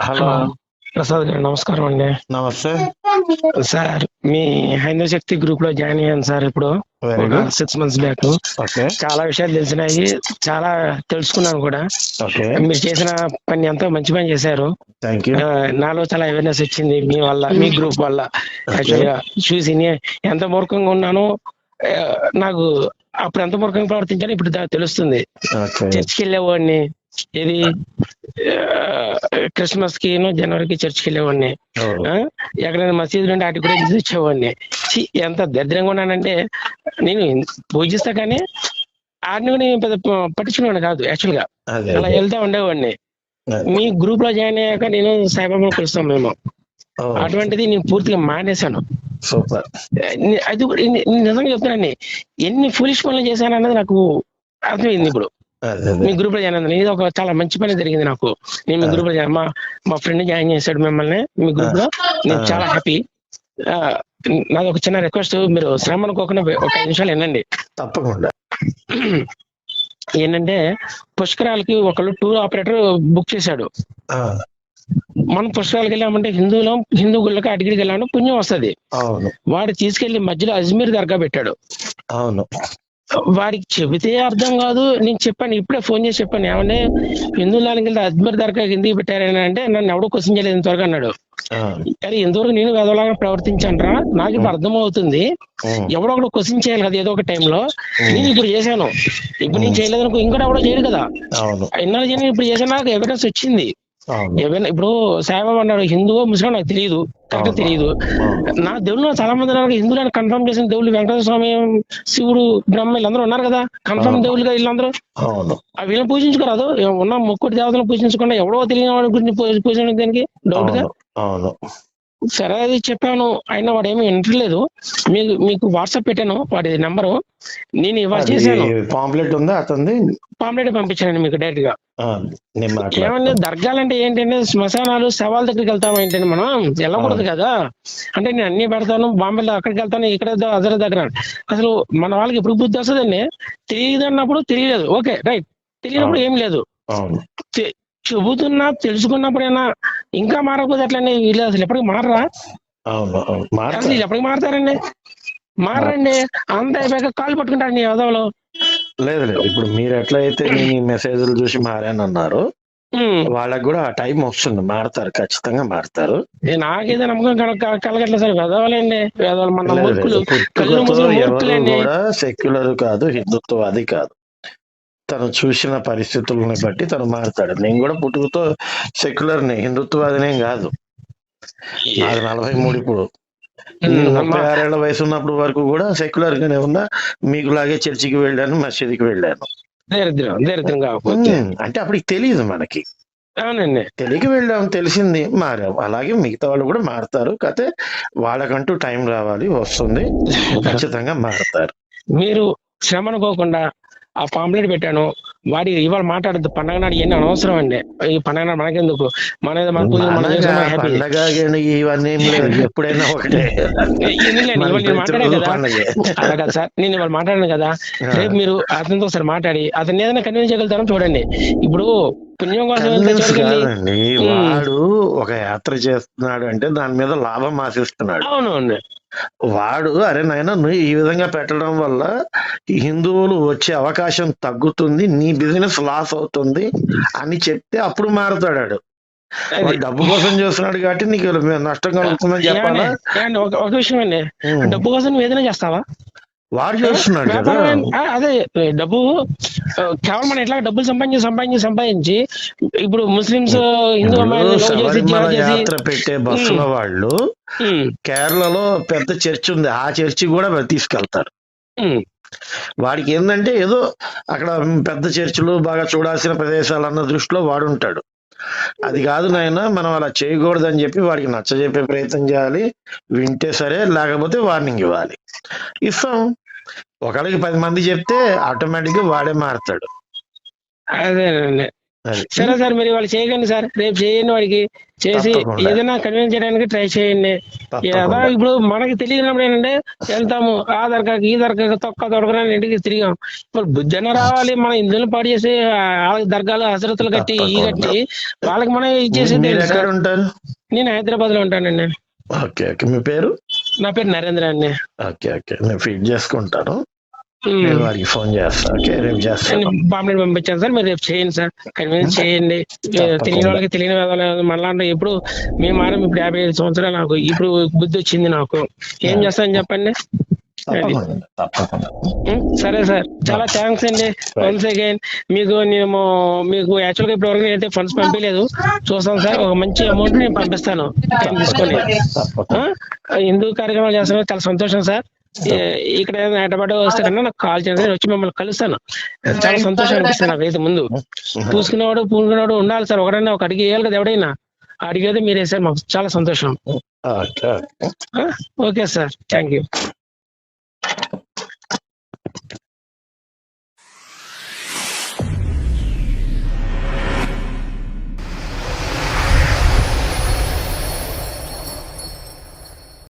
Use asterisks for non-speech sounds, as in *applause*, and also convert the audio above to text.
Hello. Prasad గారు నమస్కారం అండి. నమస్తే. సార్ మీ హైందవ శక్తి గ్రూప్లో జాయిన్ అయ్యాను సార్ ఇప్పుడు. Six months back. ఓకే. చాలా విషయాలు తెలిసినాయి. చాలా తెలుసుకున్నాను కూడా. మీరు చేసిన పని ఎంతో మంచి పని చేశారు. నాలో చాలా అవేర్నెస్ వచ్చింది మీ వల్ల మీ గ్రూప్ వల్ల. యాక్చువల్గా చూసి ఎంత మూర్ఖంగా ఉన్నానో నాకు అప్పుడు ఎంత మూర్ఖంగా ప్రవర్తించానో ఇప్పుడు తెలుస్తుంది. ఓకే చర్చికి వెళ్ళేవాడిని. ఇది క్రిస్మస్కి జనవరికి చర్చికి వెళ్ళేవాడిని? ఎక్కడైనా మసీదు నుండి వాటి కూడా తెచ్చేవాడిని ఛీ, ఎంత దరిద్రంగా ఉన్నానంటే నేను పూజిస్తా కానీ ఆడిని కూడా నేను పెద్ద పట్టించుకునేవాడిని కాదు యాక్చువల్గా అలా వెళ్తా ఉండేవాడిని. మీ గ్రూప్లో జాయిన్ అయ్యాక నేను సాయిబాబా కలుస్తాం మేము. అటువంటిది నేను పూర్తిగా మానేశాను. సూపర్. అది కూడా నిజంగా చెప్తున్నాను ఎన్ని ఫులిష్ పనులు చేశాను అన్నది నాకు అర్థమైంది ఇప్పుడు. మీ గ్రూప్లో జాయిన్ అయింది. ఇది ఒక చాలా మంచి పని జరిగింది నాకు. నేను మీ గ్రూప్లో జాయిన్ మా మా ఫ్రెండ్ జాయిన్ చేశాడు మిమ్మల్ని మీ గ్రూప్లో. నేను చాలా హ్యాపీ నాది ఒక చిన్న రిక్వెస్ట్ మీరు శ్రమ అనుకోకుండా ఒక నిమిషాలు వినండి. తప్పకుండా. ఏంటంటే పుష్కరాలకి ఒకళ్ళు టూర్ ఆపరేటర్ బుక్ చేశాడు. మనం పుష్కరాలకి వెళ్ళామంటే హిందువులో హిందూ గుళ్ళకి అడిగిడికి వెళ్ళామంటే పుణ్యం వస్తది. వాడు తీసుకెళ్ళి మధ్యలో అజ్మీర్ దర్గా పెట్టాడు. అవును. వాడికి చెబితే అర్థం కాదు. నేను చెప్పాను ఇప్పుడే ఫోన్ చేసి చెప్పాను. ఏమంటే హిందూ దానికి వెళ్తే అజ్మీర్ దర్గా ఎందుకు పెట్టారని అంటే నన్ను ఎవడో క్వశ్చన్ చేయలేదు ఇంతవరకు అన్నాడు. ఆ, అరే ఎంతవరకు నేను వేదలాగా ప్రవర్తించానురా నాకు ఇప్పుడు అర్థమవుతుంది. ఎవడో ఒకడు క్వశ్చన్ చేయాలి కదా ఏదో ఒక టైంలో. నేను ఇప్పుడు చేశాను. ఇప్పుడు నేను చేయలేదు అనుకో ఇంకోటి ఎవడో చేయడు కదా. ఇన్నాళ్ళు చేయను ఇప్పుడు చేశాను. నాకు ఎవిడెన్స్ వచ్చింది. ఏమైనా ఇప్పుడు సాయిబాబా అన్నాడు హిందువో ముస్లిం నాకు తెలియదు కరెక్ట్. తెలియదు. నా దేవుళ్ళు చాలా మంది ఉన్నారు హిందువులను కన్ఫర్మ్ చేసిన దేవుళ్ళు వెంకటేశ్వర స్వామి శివుడు బ్రహ్మ వీళ్ళందరూ ఉన్నారు కదా. కన్ఫర్మ్ అవును. దేవుళ్ళుగా వీళ్ళందరూ. వీళ్ళని పూజించుకోరాదు. ఉన్న ముక్కుడి దేవతలను పూజించకుండా ఎవడో తెలియని వాడి గురించి పూజ- పూజించడం దానికి డౌట్గా? సరే అది చెప్పాను. అయినా వాడు ఏమీ వింటలేదు మీకు మీకు వాట్సాప్ పెట్టాను. వాడి నెంబరు. నేను ఇవాళ చేశాను. పాంప్లెట్ ఉందా? అతనిది? పాంప్లెట్ పంపించాను మీకు డైరెక్ట్గా. ఆ, నేను ఏమంటే మాట్లాడతాను దర్గాలంటే ఏంటంటే శ్మశానాలు శవాల దగ్గరికి వెళ్తాం ఏంటంటే మనం? వెళ్ళకూడదు కదా? అంటే నేను అన్ని పెడతాను బాంబేలో అక్కడికి వెళ్తాను ఇక్కడ అజర దగ్గర. అసలు మన వాళ్ళకి ఎప్పుడు బుద్ధి వస్తుందండి? తెలియదు అన్నప్పుడు తెలియలేదు. Okay right. తెలియనప్పుడు ఏం లేదు. చెబుతున్నా తెలుసుకున్నప్పుడైనా ఇంకా మారకపోతే అట్లనే వీళ్ళు అసలు ఎప్పటికి మారరా? అసలు ఎప్పటికి మారతారండి? మారండి. అంత అయిపోయాక కాళ్ళు పట్టుకుంటారండి యోధంలో లేదు లేదు. ఇప్పుడు మీరు ఎట్లయితే నేను ఈ మెసేజ్లు చూసి మారానన్నారు వాళ్ళకి కూడా ఆ టైం వస్తుంది. మారతారు. ఖచ్చితంగా మారతారు. నాకేదో నమ్మకం కల- కల- కలగట్లేదు సార్. వేదవాలండి వేదవాళ్ళు మన కూడా సెక్యులర్ కాదు హిందుత్వవాది కాదు. తను చూసిన పరిస్థితులను బట్టి తను మారుతాడు. నేను కూడా పుట్టుకతో సెక్యులర్ని హిందుత్వవాదినేం కాదు. నాది నలభై మూడు ఇప్పుడు. ముప్పై ఆరేళ్ళ వయసు ఉన్నప్పుడు వరకు కూడా సెక్యులర్ గానే ఉన్నా మీకు లాగే చర్చికి వెళ్ళాను మసీదుకి వెళ్ళాను. అంటే అప్పటికి తెలియదు మనకి. అవునండి. తెలియక వెళ్ళాం తెలిసింది మారాం. అలాగే మిగతా వాళ్ళు కూడా మారుతారు. కాకపోతే వాళ్ళకంటూ టైం రావాలి వస్తుంది. *laughs* ఖచ్చితంగా మారుతారు. మీరు శ్రమ అనుకోకుండా ఆ పాంప్లెట్ పెట్టాను. వాడి ఇవాళ మాట్లాడద్దు. పండగ నాడు ఇవన్నీ అనవసరం అండి ఈ పండగ నాడు మనకెందుకు? మన ఇవన్నీ ఎప్పుడైనా ఒకటే. సార్. నేను ఇవాళ మాట్లాడాను కదా. రేపు మీరు అతనితో ఒకసారి మాట్లాడి అతన్ని ఏదైనా కన్విన్స్ చేయగలుగుతారో చూడండి. ఇప్పుడు పుణ్యం కోసం. వాడు ఒక యాత్ర చేస్తున్నాడు అంటే దాని మీద లాభం ఆశిస్తున్నాడు. అవును అవును వాడు అరే నాయన నువ్వు ఈ విధంగా పెట్టడం వల్ల హిందువులు వచ్చే అవకాశం తగ్గుతుంది నీ బిజినెస్ లాస్ అవుతుంది అని చెప్తే అప్పుడు మారుతాడు వాడు. అది. వాడు డబ్బు కోసం చేస్తున్నాడు కాబట్టి నీకు నష్టం కలుగుతుందని చెప్పాలా? ఒక విషయం అండి. డబ్బు కోసం ఏదైనా చేస్తావా వాడు చేస్తున్నాడు కదా అదే డబ్బు కేవలం మనం ఎట్లా డబ్బులు సంపాదించి సంపాదించి సంపాదించి ఇప్పుడు ముస్లిమ్స్ హిందూ యాత్ర పెట్టే బస్సుల వాళ్ళు కేరళలో పెద్ద చర్చ్ ఉంది. ఆ చర్చి కూడా తీసుకెళ్తారు. వాడికి ఏంటంటే ఏదో అక్కడ పెద్ద చర్చిలు బాగా చూడాల్సిన ప్రదేశాలు అన్న దృష్టిలో వాడుంటాడు అది కాదు నాయన మనం అలా చేయకూడదని చెప్పి వాడికి నచ్చజెప్పే ప్రయత్నం చేయాలి. వింటే సరే లేకపోతే వార్నింగ్ ఇవ్వాలి. ఇస్తాం. ఒకళ్ళకి పది మంది చెప్తే ఆటోమేటిక్గా వాడే మారుతాడు. అదేనండి అది సరే సార్ మీరు వాళ్ళు చేయకండి సార్. రేపు చేయండి వాడికి. చేసి. ఏదైనా కన్విన్స్ చేయడానికి ట్రై చేయండి. ఇప్పుడు మనకి తెలియనప్పుడు ఏంటంటే వెళ్తాము. ఆ దరకాకి ఈ దరకాకి తొక్క తొడకరాని ఇంటికి తిరిగాం. ఇప్పుడు బుద్ధన రావాలి మన ఇందులో పాడు చేసి వాళ్ళకి దర్గాలు హసరతులు కట్టి ఈ. కట్టి వాళ్ళకి మనం ఉంటారు నేను హైదరాబాద్లో ఉంటానండి. Okay okay. మీ పేరు? నా పేరు నరేంద్ర అండి. Okay okay. నేను ఫీడ్ చేసుకుంటాను. నేను వారికి ఫోన్ చేస్తాను ఓకే? రేపు చేస్తాను. పాంప్లెట్ పంపించాను సార్ మీరు రేపు చేయండి సార్. కన్విన్స్ చేయండి. తెలియని వాళ్ళకి తెలియని వాళ్ళ మనలాంటి ఇప్పుడు మేము మారం ఇప్పుడు యాభై ఐదు సంవత్సరాలు నాకు ఇప్పుడు బుద్ధి వచ్చింది నాకు. ఏం చేస్తాను చెప్పండి? తప్పకుండా సరే సార్. చాలా థ్యాంక్స్ అండి. వన్స్ అగైన్ మీకు నేను మీకు యాక్చువల్గా ఇప్పుడు వరకు అయితే ఫండ్స్ పంపించలేదు. చూస్తాను సార్ ఒక మంచి అమౌంట్ నేను పంపిస్తాను. తీసుకొని. హిందూ కార్యక్రమాలు చేస్తున్నారు. చాలా సంతోషం సార్. ఇక్కడ ఏదైనా హైదరాబాద్ వస్తే కన్నా నాకు కాల్ చేయండి. వచ్చి మిమ్మల్ని కలుస్తాను. చాలా సంతోషం అనిపిస్తుంది నాకు అయితే ముందు. పూసుకునేవాడు పూసుకునేవాడు ఉండాలి సార్. ఒకడైనా ఒక అడిగి వేయాలి కదా ఎవడైనా. అడిగేది మీరే సార్. మాకు చాలా సంతోషం. Okay sir. Thank you